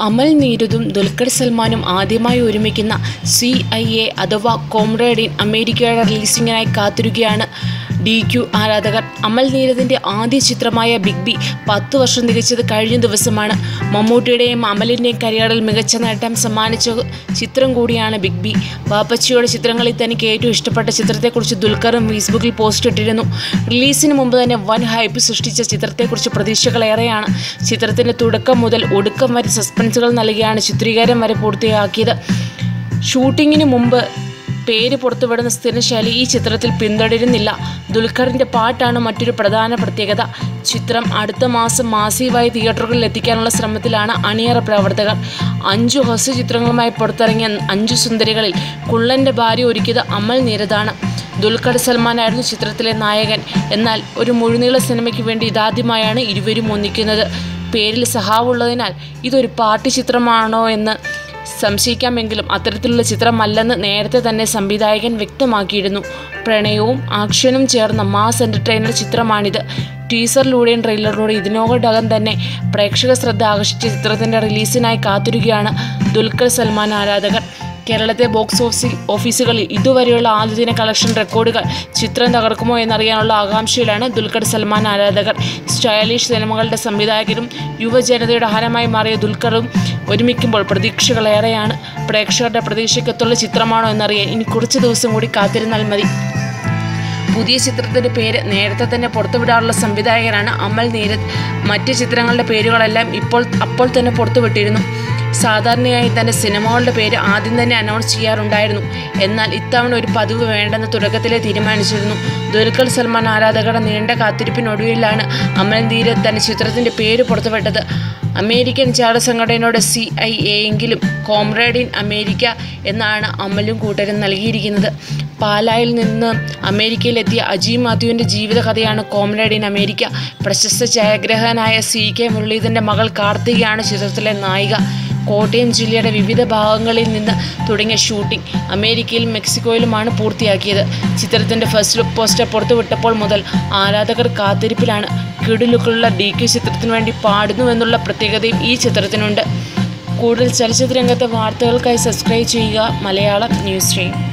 അമൽ നീരദും ദുൽഖർ സൽമാനും ആദ്യമായി ഒരുമിക്കുന്ന സി ഐ എ അഥവാ കോംറേഡ് ഇൻ അമേരിക്കയുടെ റിലീസിങ്ങിനായി കാത്തിരിക്കുകയാണ്. ഡി ക്യു ആരാധകർ. അമൽ നീരദിന്റെ ആദ്യ ചിത്രമായ ബിഗ് ബി പത്ത് വർഷം തികച്ചത് കഴിഞ്ഞ ദിവസമാണ്. മമ്മൂട്ടിയുടെയും അമലിന്റെയും കരിയറിൽ മികച്ച നേട്ടം സമ്മാനിച്ച ചിത്രം കൂടിയാണ് ബിഗ് ബി. പാപ്പച്ചിയുടെ ചിത്രങ്ങളിൽ തനിക്ക് ഏറ്റവും ഇഷ്ടപ്പെട്ട ചിത്രത്തെക്കുറിച്ച് ദുൽഖറും ഫേസ്ബുക്കിൽ പോസ്റ്റ് ഇട്ടിരുന്നു. റിലീസിന് മുമ്പ് തന്നെ വൻ ഹൈപ്പ് സൃഷ്ടിച്ച ചിത്രത്തെക്കുറിച്ച് പ്രതീക്ഷകളേറെയാണ് ചിത്രത്തിന്റെ തുടക്കം മുതൽ ഒടുക്കം വരെ സസ്പെൻസുകൾ നൽകിയാണ് ചിത്രീകരണം വരെ പൂർത്തിയാക്കിയത്. ഷൂട്ടിങ്ങിന് മുമ്പ് പേര് പുറത്തുവിടുന്ന സ്ഥിരശൈലി ഈ ചിത്രത്തിൽ പിന്തുടരുന്നില്ല. ദുൽഖറിന്റെ പാട്ടാണ് മറ്റൊരു പ്രധാന പ്രത്യേകത. ചിത്രം അടുത്ത മാസം മാസീവായി തിയേറ്ററുകളിൽ എത്തിക്കാനുള്ള ശ്രമത്തിലാണ് അണിയറ പ്രവർത്തകർ. അഞ്ചു ഹ്രസ്വ ചിത്രങ്ങളുമായി പുറത്തിറങ്ങിയ അഞ്ചു സുന്ദരികളിൽ കുള്ളന്റെ ഭാര്യ ഒരുക്കിയത് അമൽ നീരതാണ്. ദുൽഖർ സൽമാനായിരുന്നു ചിത്രത്തിലെ നായകൻ. എന്നാൽ ഒരു മുഴുനീള സിനിമയ്ക്ക് വേണ്ടി ഇതാദ്യമായാണ് ഇരുവരും ഒന്നിക്കുന്നത്. പേരിൽ സഹാവുള്ളതിനാൽ ഇതൊരു പാർട്ടി ചിത്രമാണോ എന്ന് സംശയിക്കാമെങ്കിലും അത്തരത്തിലുള്ള ചിത്രമല്ലെന്ന് നേരത്തെ തന്നെ സംവിധായകൻ വ്യക്തമാക്കിയിരുന്നു. പ്രണയവും ആക്ഷനും ചേർന്ന മാസ് എന്റർടൈനർ ചിത്രമാണിത്. ടീസറിലൂടെയും ട്രെയിലറിലൂടെ ഇതിനോടകം തന്നെ പ്രേക്ഷക ശ്രദ്ധ ആകർഷിച്ച ചിത്രത്തിന്റെ റിലീസിനായി കാത്തിരിക്കുകയാണ് ദുൽഖർ സൽമാൻ ആരാധകർ. കേരളത്തെ ബോക്സ് ഓഫീസിൽ ഓഫീസുകളിൽ ഇതുവരെയുള്ള ആദ്യദിന കളക്ഷൻ റെക്കോർഡുകൾ ചിത്രം തകർക്കുമോ എന്നറിയാനുള്ള ആകാംക്ഷയിലാണ് ദുൽഖർ സൽമാൻ ആരാധകർ. സ്റ്റൈലിഷ് സിനിമകളുടെ സംവിധായകരും യുവജനതയുടെ ഹരമായി മാറിയ ദുൽഖറും ഒരുമിക്കുമ്പോൾ പ്രതീക്ഷകളേറെയാണ്. പ്രേക്ഷകരുടെ പ്രതീക്ഷയ്ക്കത്തുള്ള ചിത്രമാണോ എന്നറിയാൻ ഇനി കുറച്ച് ദിവസം കൂടി കാത്തിരുന്നാൽ മതി. പുതിയ ചിത്രത്തിന്റെ പേര് നേരത്തെ തന്നെ പുറത്തുവിടാറുള്ള സംവിധായകരാണ് അമൽ നീരത് മറ്റ് ചിത്രങ്ങളുടെ പേരുകളെല്ലാം ഇപ്പോൾ അപ്പോൾ തന്നെ പുറത്തുവിട്ടിരുന്നു. സാധാരണയായി തന്റെ സിനിമകളുടെ പേര് ആദ്യം തന്നെ അനൗൺസ് ചെയ്യാറുണ്ടായിരുന്നു. എന്നാൽ ഇത്തവണ ഒരു പതിവ് വേണ്ടെന്ന് തുടക്കത്തിലെ തീരുമാനിച്ചിരുന്നു. ദുൽഖർ സൽമാൻ ആരാധകരുടെ നീണ്ട കാത്തിരിപ്പിനൊടുവിലാണ് അമൽ നീരദ് തന്റെ ചിത്രത്തിന്റെ പേര് പുറത്തുവിട്ടത്. അമേരിക്കൻ ചാര സംഘടനയുടെ സി ഐ എ എങ്കിലും കോമ്രേഡ് ഇൻ അമേരിക്ക എന്നാണ് അമലും കൂട്ടരും നൽകിയിരിക്കുന്നത്. പാലായിൽ നിന്ന് അമേരിക്കയിലെത്തിയ അജി മാത്യുവിന്റെ ജീവിതകഥയാണ് കോമ്രേഡ് ഇൻ അമേരിക്ക. പ്രശസ്ത ഛായാഗ്രഹകനായ സി കെ മുരളീധരന്റെ മകൾ കാർത്തികയാണ് ചിത്രത്തിലെ നായിക. കോട്ടയം ജില്ലയുടെ വിവിധ ഭാഗങ്ങളിൽ നിന്ന് തുടങ്ങിയ ഷൂട്ടിംഗ് അമേരിക്കയിലും മെക്സിക്കോയിലുമാണ് പൂർത്തിയാക്കിയത്. ചിത്രത്തിന്റെ ഫസ്റ്റ് ലുക്ക് പോസ്റ്റർ പുറത്തുവിട്ടപ്പോൾ മുതൽ ആരാധകർ കാത്തിരിപ്പിലാണ് കിടുലുക്കുള്ള ഡി ക്യു ചിത്രത്തിനു വേണ്ടി പാടുന്നുവെന്നുള്ള പ്രത്യേകതയും ഈ ചിത്രത്തിനുണ്ട്. കൂടുതൽ ചലച്ചിത്ര രംഗത്തെ വാർത്തകൾക്കായി സബ്സ്ക്രൈബ് ചെയ്യുക മലയാളം ന്യൂസ് സ്ട്രീം.